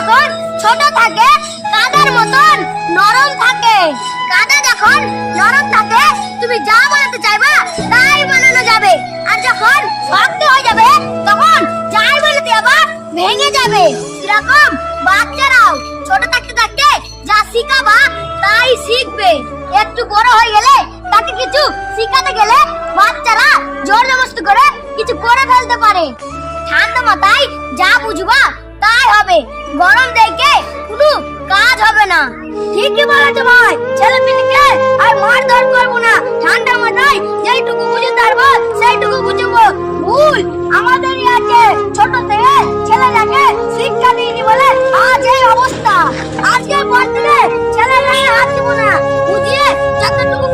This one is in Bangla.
যখন ছোট থাকে, কাদার মতন নরম থাকে। কাদা যখন নরম থাকে, তুমি যা বানাতে চাইবা তাই বানানো যাবে। আর যখন শক্ত হয়ে যাবে, তখন যাই বানাতে যাবা ভেঙে যাবে। এরকম বাচ্চারাও ছোট থাকতে থাকতে যা শিখাবা তাই শিখবে। একটু বড় হয়ে গেলে তাকে কিছু শিখাতে গেলে বাচ্চারা জোর জবরদস্তি করে কিছু করে ফেলতে পারে। ঠান্ডা মাথায় যা বুঝবা হবে। গরম দেখে শুধু কাজ হবে না। ঠিকই বলেছ ভাই ছেলে পিলিকে আর মারধর করব না। ঠান্ডা মাথায় যেইটুকু বুঝে পারব সেইটুকু বুঝব ভুল আমাদেরই আছে। ছোট থেকে ছেলেটাকে শিক্ষা দিইনি বলে আজ এই অবস্থা। আজকে পর থেকে ছেলেটাকে আসব না।